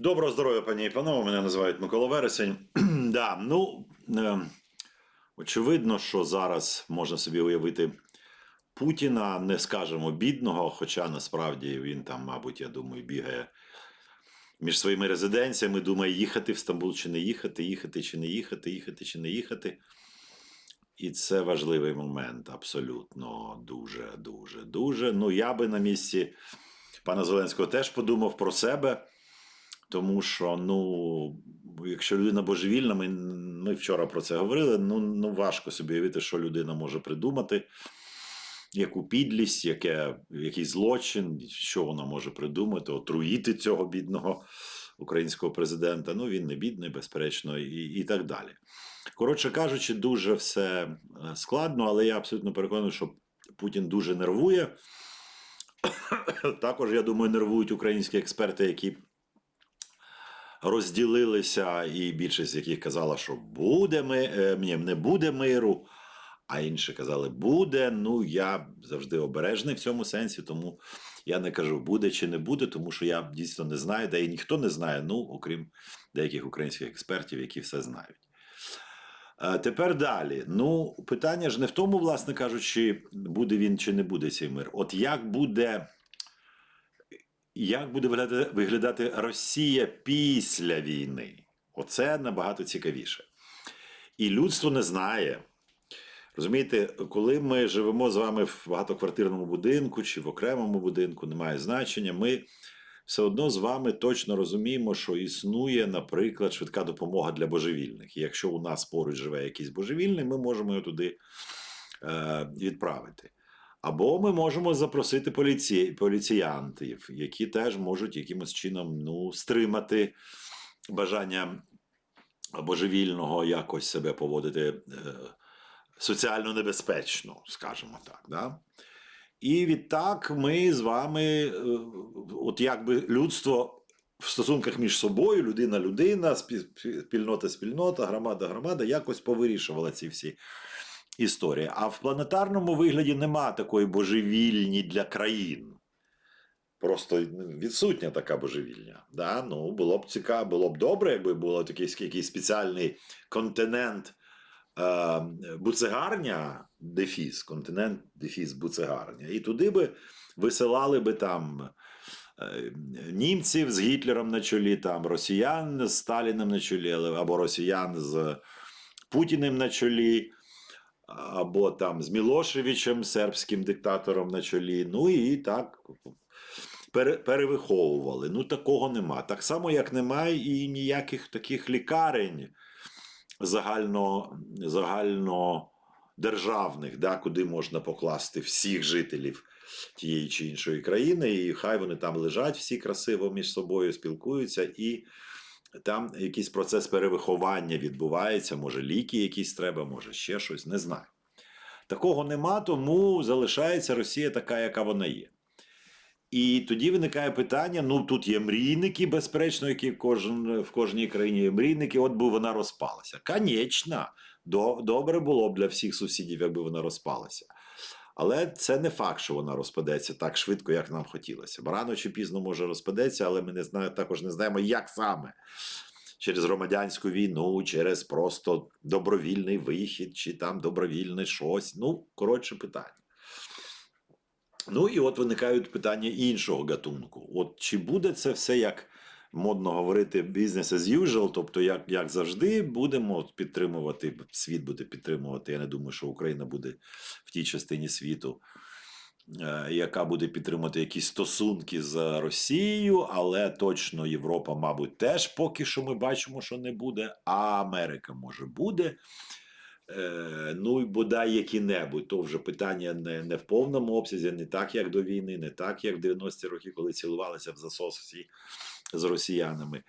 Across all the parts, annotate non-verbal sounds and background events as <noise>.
Доброго здоров'я, пані і панове. Мене називають Микола Вересень. <clears throat> да, ну, е, очевидно, що зараз можна собі уявити Путіна, не скажемо бідного, хоча насправді він там, мабуть, я думаю, бігає між своїми резиденціями, думає, їхати в Стамбул чи не їхати, їхати чи не їхати, їхати чи не їхати. І це важливий момент, абсолютно дуже, дуже, дуже. Ну, я би на місці пана Зеленського теж подумав про себе. Тому що, ну, якщо людина божевільна, ми, ми вчора про це говорили. Ну, ну важко собі уявити, що людина може придумати, яку підлість, яке, який злочин, що вона може придумати, отруїти цього бідного українського президента. Ну, він не бідний, безперечно, і, і так далі. Коротше кажучи, дуже все е, складно, але я абсолютно переконаний, що Путін дуже нервує. <coughs> Також, я думаю, нервують українські експерти, які розділилися, і більшість з яких казала, що буде ми, е, не буде миру, а інші казали, буде. Ну, я завжди обережний в цьому сенсі, тому я не кажу, буде чи не буде, тому що я дійсно не знаю, де і ніхто не знає, ну, окрім деяких українських експертів, які все знають. Е, Тепер далі. Ну, питання ж не в тому, власне кажучи, буде він чи не буде цей мир. От як буде. Як буде виглядати, Росія після війни? Оце набагато цікавіше. І людство не знає. Розумієте, коли ми живемо з вами в багатоквартирному будинку чи в окремому будинку, немає значення, ми все одно з вами точно розуміємо, що існує, наприклад, швидка допомога для божевільних. І якщо у нас поруч живе якийсь божевільний, ми можемо його туди е, відправити. Або ми можемо запросити поліці... поліціянтів, які теж можуть якимось чином ну, стримати бажання божевільного якось себе поводити е, соціально небезпечно, скажімо так. Да? І відтак ми з вами, е, от якби людство в стосунках між собою, людина-людина, спільнота-спільнота, громада-громада, якось повирішувала ці всі історії. А в планетарному вигляді нема такої божевільні для країн. Просто відсутня така божевільня. Да? Ну, Було б цікаво, було б добре, якби було такий, якийсь спеціальний континент е, буцегарня, дефіс, континент дефіс буцегарня. І туди би висилали би там е, німців з Гітлером на чолі, там росіян з Сталіним на чолі, або росіян з Путіним на чолі або там з Мілошевичем, сербським диктатором на чолі. Ну і так перевиховували. Ну, такого нема. Так само, як немає і ніяких таких лікарень загально, загально державних, да, куди можна покласти всіх жителів тієї чи іншої країни, і хай вони там лежать всі красиво між собою, спілкуються і. Там якийсь процес перевиховання відбувається, може ліки якісь треба, може ще щось, не знаю. Такого нема, тому залишається Росія така, яка вона є. І тоді виникає питання: ну тут є мрійники, безперечно, які кожен, в кожній країні є мрійники, от би вона розпалася. Конечно, добре було б для всіх сусідів, якби вона розпалася. Але це не факт, що вона розпадеться так швидко, як нам хотілося. Бо рано чи пізно може розпадеться, але ми не знаю, також не знаємо, як саме. Через громадянську війну, через просто добровільний вихід, чи там добровільне щось. Ну, коротше питання. Ну і от виникають питання іншого гатунку. От чи буде це все як модно говорити business as usual, тобто, як як завжди, будемо підтримувати, світ буде підтримувати. Я не думаю, що Україна буде в тій частині світу, е, яка буде підтримувати якісь стосунки з Росією, але точно Європа, мабуть, теж поки що ми бачимо, що не буде, а Америка може буде. Е, ну і бодай які-небудь, то вже питання не не в повному обсязі, не так, як до війни, не так, як в 90-ті роки, коли цілувалися в засосі з росіянами.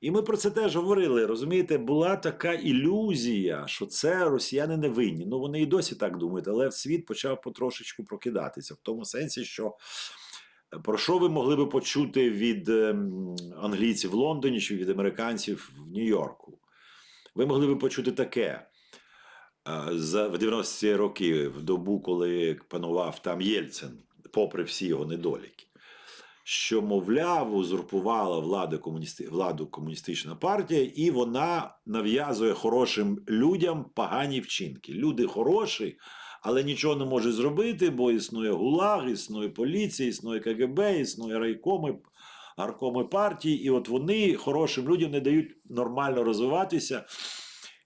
І ми про це теж говорили. Розумієте, була така ілюзія, що це росіяни не винні. Ну вони і досі так думають, але світ почав потрошечку прокидатися в тому сенсі, що. Про що ви могли би почути від ем, англійців в Лондоні чи від американців в Нью-Йорку? Ви могли би почути таке в 90-ті роки, в добу, коли панував там Єльцин, попри всі його недоліки. Що, мовляв, узурпувала владу, комуністи... владу комуністична партія, і вона нав'язує хорошим людям погані вчинки. Люди хороші, але нічого не можуть зробити, бо існує ГУЛАГ, існує поліція, існує КГБ, існує райкоми, аркоми партії, і от вони хорошим людям не дають нормально розвиватися.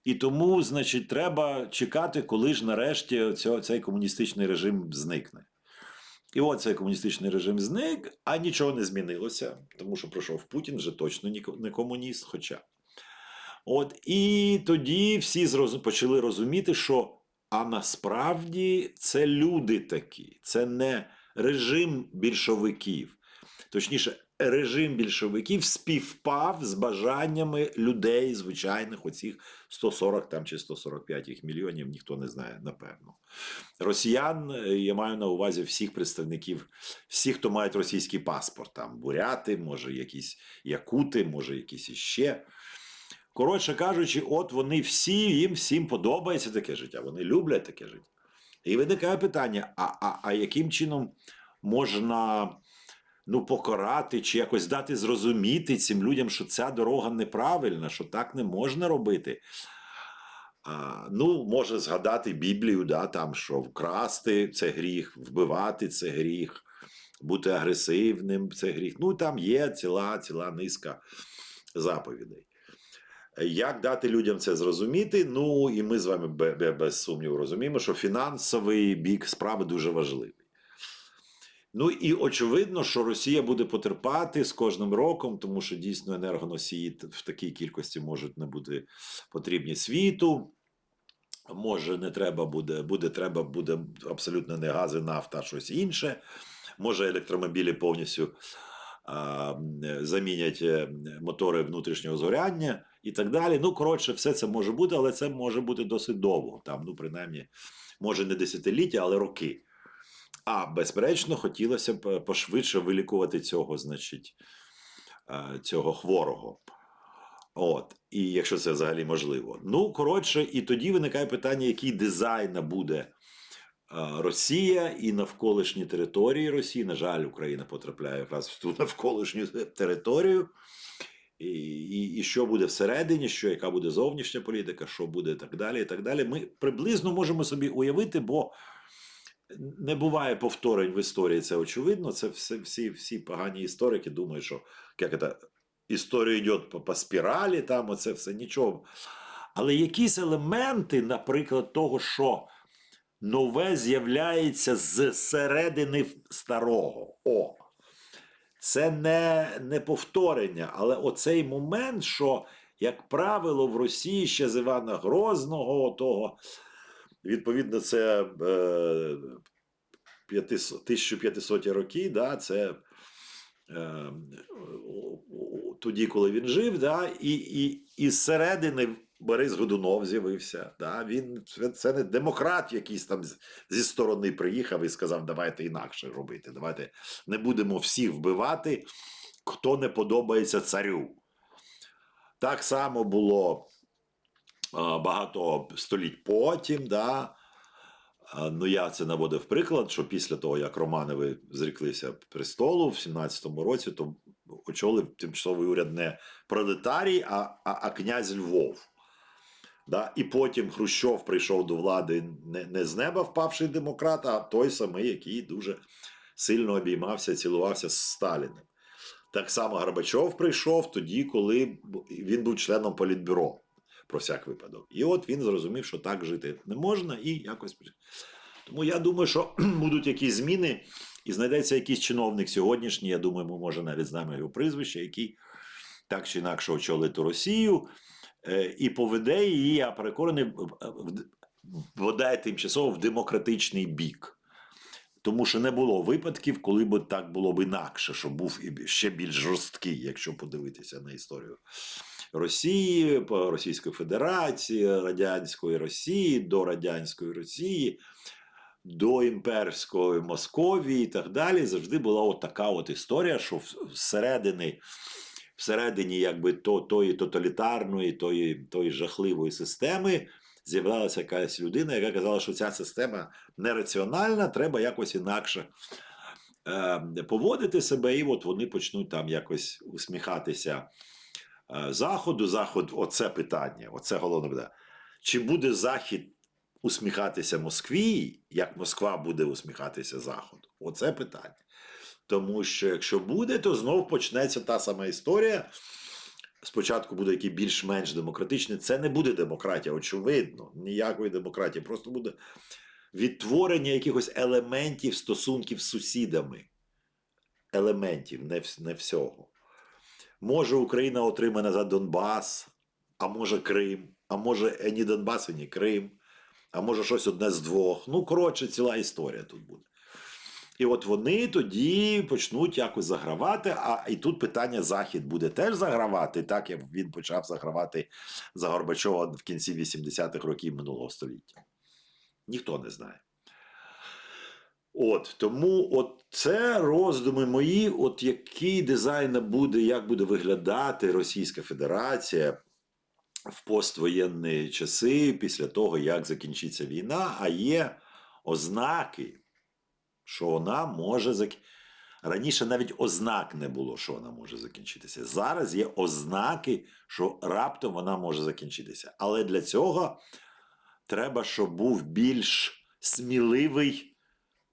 І тому, значить, треба чекати, коли ж нарешті цей комуністичний режим зникне. І от цей комуністичний режим зник, а нічого не змінилося, тому що пройшов Путін вже точно не комуніст. Хоча. От, і тоді всі почали розуміти, що а насправді це люди такі, це не режим більшовиків. Точніше, режим більшовиків співпав з бажаннями людей, звичайних, оцих 140 там чи 145 їх мільйонів, ніхто не знає, напевно. Росіян, е, я маю на увазі всіх представників, всіх, хто мають російський паспорт, там буряти, може, якісь якути, може, якісь іще. Коротше кажучи, от вони всі, їм всім подобається таке життя, вони люблять таке життя. І виникає питання: а, а, а яким чином можна ну, покарати чи якось дати зрозуміти цим людям, що ця дорога неправильна, що так не можна робити? А, ну, може згадати Біблію, да, там, що вкрасти це гріх, вбивати це гріх, бути агресивним це гріх. Ну, там є ціла, ціла низка заповідей. Як дати людям це зрозуміти? Ну, і ми з вами бе- бе- без сумніву розуміємо, що фінансовий бік справи дуже важливий. Ну і очевидно, що Росія буде потерпати з кожним роком, тому що дійсно енергоносії в такій кількості можуть не бути потрібні світу. Може, не треба буде, буде треба буде абсолютно не гази, нафта, а щось інше. Може, електромобілі повністю а, замінять е, мотори внутрішнього згоряння і так далі. Ну, коротше, все це може бути, але це може бути досить довго. Там, ну, принаймні, може не десятиліття, але роки. А безперечно, хотілося б е, пошвидше вилікувати цього, значить, е, цього хворого. От, і якщо це взагалі можливо. Ну, коротше, і тоді виникає питання, який дизайн буде е, Росія і навколишні території Росії. На жаль, Україна потрапляє якраз в ту <laughs> навколишню територію. І, і, і що буде всередині, що яка буде зовнішня політика, що буде і так далі. і так далі. Ми приблизно можемо собі уявити, бо не буває повторень в історії, це очевидно. Це все, всі, всі погані історики думають, що як це, історія йде по, по спіралі, там оце все нічого. Але якісь елементи, наприклад, того, що нове з'являється з середини старого. О, це не, не повторення, але оцей момент, що, як правило, в Росії ще з Івана Грозного, того, відповідно, це е, 500 1500 роки, да, це е, тоді, коли він жив, да, і, і, і зсередини Борис Годунов з'явився. Да, він, це, не демократ якийсь там зі сторони приїхав і сказав, давайте інакше робити, давайте не будемо всіх вбивати, хто не подобається царю. Так само було багато століть потім. Да, Ну, я це наводив приклад, що після того, як Романови зріклися престолу в 17-му році, то очолив тимчасовий уряд не пролетарій, а, а, а князь Львов. Да? І потім Хрущов прийшов до влади не, не з неба впавший демократ, а той самий, який дуже сильно обіймався, цілувався з Сталіним. Так само Горбачов прийшов тоді, коли він був членом політбюро про всяк випадок. І от він зрозумів, що так жити не можна, і якось. Тому я думаю, що <clears throat> будуть якісь зміни, і знайдеться якийсь чиновник сьогоднішній. Я думаю, ми може навіть знаємо його прізвище, який так чи інакше очолить Росію е, і поведе її, я переконаний, бодай тимчасово в демократичний бік. Тому що не було випадків, коли б так було б інакше, що був і ще більш жорсткий, якщо подивитися на історію Росії, Російської Федерації, Радянської Росії, до Радянської Росії, до імперської Московії і так далі. Завжди була така от історія, що всередині, всередині якби то, тої тоталітарної, тої, тої жахливої системи. З'являлася якась людина, яка казала, що ця система нераціональна, треба якось інакше е, поводити себе, і от вони почнуть там якось усміхатися Заходу. Заход, оце питання, оце головне питання. Чи буде Захід усміхатися Москві, як Москва буде усміхатися Заходу? Оце питання. Тому що якщо буде, то знов почнеться та сама історія. Спочатку буде який більш-менш демократичний. Це не буде демократія, очевидно. Ніякої демократії. Просто буде відтворення якихось елементів стосунків з сусідами. Елементів, не, не всього. Може, Україна отримає назад Донбас, а може Крим, а може е, ні Донбас, і ні Крим, а може щось одне з двох. Ну, коротше, ціла історія тут буде. І от вони тоді почнуть якось загравати. А і тут питання Захід буде теж загравати, так як він почав загравати за Горбачова в кінці 80-х років минулого століття. Ніхто не знає. От тому, от це роздуми мої, от який дизайн буде, як буде виглядати Російська Федерація в поствоєнні часи після того, як закінчиться війна, а є ознаки, що вона може зак... Раніше навіть ознак не було, що вона може закінчитися. Зараз є ознаки, що раптом вона може закінчитися. Але для цього треба, щоб був більш сміливий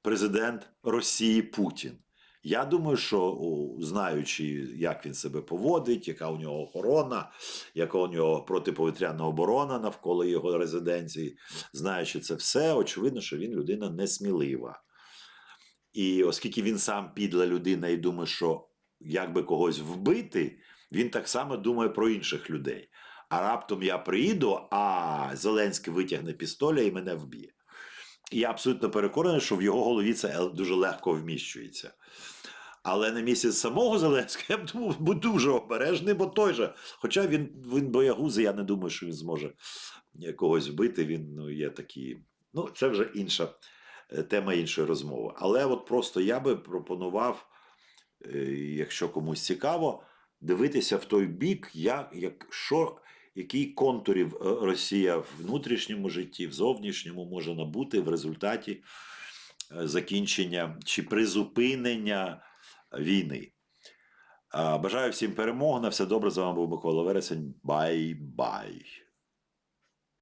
президент Росії Путін. Я думаю, що знаючи, як він себе поводить, яка у нього охорона, яка у нього протиповітряна оборона навколо його резиденції, знаючи це все, очевидно, що він людина несмілива. І оскільки він сам підла людина і думає, що як би когось вбити, він так само думає про інших людей. А раптом я приїду, а Зеленський витягне пістоля і мене вб'є. Я абсолютно переконаний, що в його голові це дуже легко вміщується. Але на місці самого Зеленського <laughs> я б будь дуже обережний, бо той же. Хоча він, він боягуз, і я не думаю, що він зможе когось вбити. Він ну, є такий. Ну, це вже інша е, тема іншої розмови. Але от просто я би пропонував, е, якщо комусь цікаво, дивитися в той бік, як, як, що, який контурів е, Росія в внутрішньому житті, в зовнішньому може набути в результаті е, закінчення чи призупинення війни. Бажаю всім перемог. На все добре. З вами був Микола Вересень. Бай-бай.